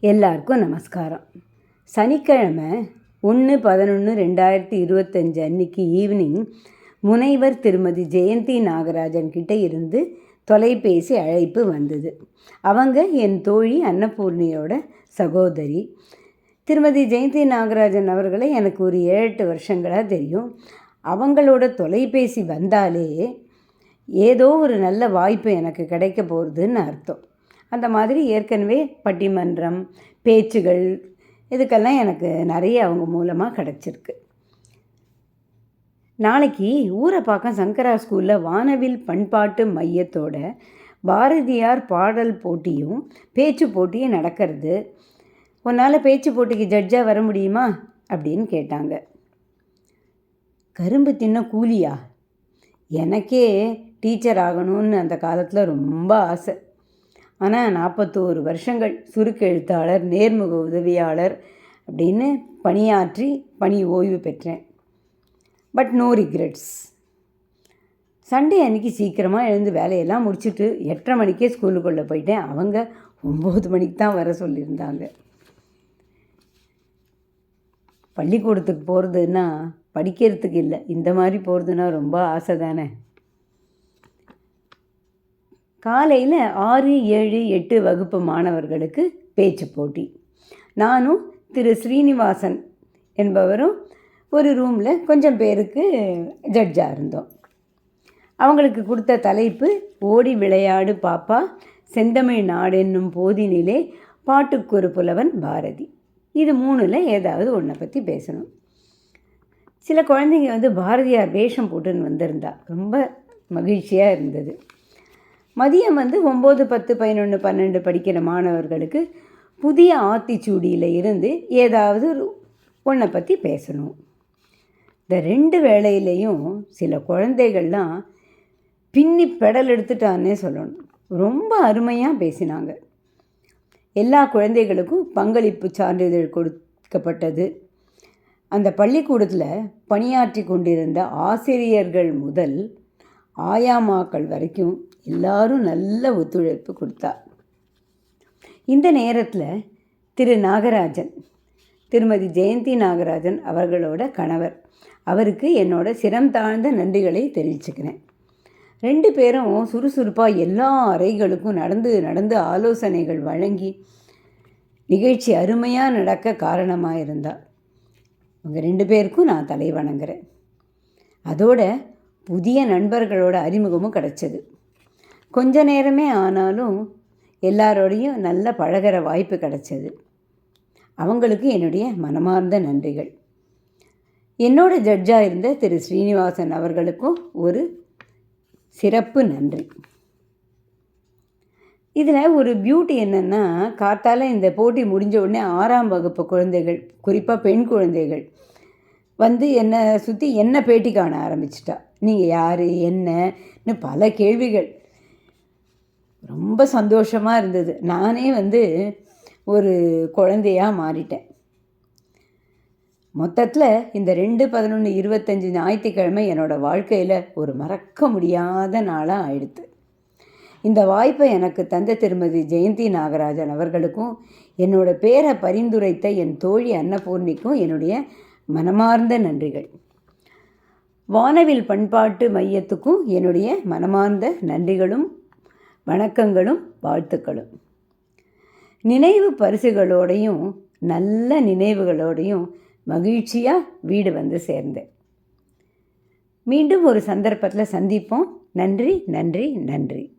எல்லாருக்கும் நமஸ்காரம். சனிக்கிழமை ஒன்று பதினொன்று ரெண்டாயிரத்தி இருபத்தஞ்சு அன்னைக்கு ஈவினிங் முனைவர் திருமதி ஜெயந்தி நாகராஜன் கிட்டே இருந்து தொலைபேசி அழைப்பு வந்தது. அவங்க என் தோழி அன்னபூர்ணியோட சகோதரி. திருமதி ஜெயந்தி நாகராஜன் அவர்களை எனக்கு ஒரு ஏழு எட்டு வருஷங்களாக தெரியும். அவங்களோட தொலைபேசி வந்தாலே ஏதோ ஒரு நல்ல வாய்ப்பு எனக்கு கிடைக்க போகிறதுன்னு அர்த்தம். அந்த மாதிரி ஏற்கனவே பட்டிமன்றம் பேச்சுகள் இதுக்கெல்லாம் எனக்கு நிறைய அவங்க மூலமாக கிடச்சிருக்கு. நாளைக்கு ஊரை பார்க்க சங்கரா ஸ்கூலில் வானவில் பண்பாட்டு மையத்தோட பாரதியார் பாடல் போட்டியும் பேச்சு போட்டியும் நடக்கிறது. உன்னால் பேச்சு போட்டிக்கு ஜட்ஜாக வர முடியுமா? அப்படின்னு கேட்டாங்க. கரும்பு தின்ன கூலியா? எனக்கே டீச்சர் ஆகணும்னு அந்த காலத்தில் ரொம்ப ஆசை. ஆனால் நாற்பத்தோரு வருஷங்கள் சுருக்கு எழுத்தாளர் நேர்முக உதவியாளர் அப்படின்னு பணியாற்றி பணி ஓய்வு பெற்றேன். பட் நோ ரிக்ரெட்ஸ் சண்டே அன்றைக்கி சீக்கிரமாக எழுந்து வேலையெல்லாம் முடிச்சுட்டு எட்டரை மணிக்கே ஸ்கூலுக்குள்ளே போயிட்டேன். அவங்க ஒம்பது மணிக்கு தான் வர சொல்லியிருந்தாங்க. பள்ளிக்கூடத்துக்கு போகிறதுன்னா படிக்கிறதுக்கு இல்லை. இந்த மாதிரி போகிறதுனா ரொம்ப ஆசை தானே? காலையில் ஆறு ஏழு எட்டு வகுப்பு மாணவர்களுக்கு பேச்சு போட்டி. நானும் திரு. ஸ்ரீனிவாசன் என்பவரும் ஒரு ரூமில் கொஞ்சம் பேருக்கு ஜட்ஜாக இருந்தோம். அவங்களுக்கு கொடுத்த தலைப்பு ஓடி விளையாடு பாப்பா செந்தமிழ் நாடென்னும் போதினிலே பாட்டுக்கொரு புலவன் பாரதி. இது மூணில் ஏதாவது ஒன்றை பற்றி பேசணும். சில குழந்தைங்க வந்து பாரதியார் வேஷம் போட்டுன்னு வந்திருந்தா ரொம்ப மகிழ்ச்சியாக இருந்தது. மதியம் வந்து ஒம்பது பத்து பதினொன்று பன்னெண்டு படிக்கிற மாணவர்களுக்கு புதிய ஆத்திச்சூடியில் இருந்து ஏதாவது ஒரு ஒன்றை பற்றி பேசணும். இந்த ரெண்டு வேளையிலையும் சில குழந்தைகள்லாம் பின்னி பெடல் எடுத்துட்டான்னே சொல்லணும். ரொம்ப அருமையாக பேசினாங்க. எல்லா குழந்தைகளுக்கும் பங்களிப்பு சான்றிதழ் கொடுக்கப்பட்டது. அந்த பள்ளிக்கூடத்தில் பணியாற்றி கொண்டிருந்த ஆசிரியர்கள் முதல் ஆயாமாக்கள் வரைக்கும் எல்லாரும் நல்ல ஒத்துழைப்பு கொடுத்தா. இந்த நேரத்தில் திரு நாகராஜன் திருமதி ஜெயந்தி நாகராஜன் அவர்களோட கணவர் அவருக்கு என்னோட சிரம் தாழ்ந்த நன்றிகளை தெரிவிச்சுக்கிறேன். ரெண்டு பேரும் சுறுசுறுப்பாக எல்லா அறைகளுக்கும் நடந்து நடந்து ஆலோசனைகள் வழங்கி நிகழ்ச்சி அருமையாக நடக்க காரணமாக இருந்தார் அவங்க ரெண்டு பேருக்கும் நான் தலை வணங்குறேன். அதோட புதிய நண்பர்களோட அறிமுகமும் கிடச்சிது. கொஞ்ச நேரமே ஆனாலும் எல்லாரோடையும் நல்ல பழகிற வாய்ப்பு கிடச்சது. அவங்களுக்கு என்னுடைய மனமார்ந்த நன்றிகள். என்னோட ஜட்ஜாக இருந்த திரு ஸ்ரீனிவாசன் அவர்களுக்கும் ஒரு சிறப்பு நன்றி. இதில் ஒரு பியூட்டி என்னென்னா காத்தால் இந்த போட்டி முடிஞ்ச உடனே ஆறாம் வகுப்பு குழந்தைகள் குறிப்பாக பெண் குழந்தைகள் வந்து என்னை சுற்றி என்ன பேட்டி காண ஆரம்பிச்சிட்டா? நீங்கள் யார்? என்னன்னு பல கேள்விகள். ரொம்ப சந்தோஷமாக இருந்தது. நானே வந்து ஒரு குழந்தையாக மாறிட்டேன். மொத்தத்தில் இந்த ரெண்டு பதினொன்று இருபத்தஞ்சி ஞாயிற்றுக்கிழமை என்னோடய வாழ்க்கையில் ஒரு மறக்க முடியாத நாளாக ஆயிடுத்து. இந்த வாய்ப்பை எனக்கு தந்த திருமதி ஜெயந்தி நாகராஜன் அவர்களுக்கும் என்னோட பேரை பரிந்துரைத்த என் தோழி அன்னபூர்ணிக்கும் என்னுடைய மனமார்ந்த நன்றிகள். வானவில் பண்பாட்டு மையத்துக்கும் என்னுடைய மனமார்ந்த நன்றிகளும் வணக்கங்களும் வாழ்த்துக்களும். நினைவு பரிசுகளோடையும் நல்ல நினைவுகளோடையும் மகிழ்ச்சியாக வீடு வந்து சேர்ந்தேன். மீண்டும் ஒரு சந்தர்ப்பத்தில் சந்திப்போம். நன்றி நன்றி நன்றி.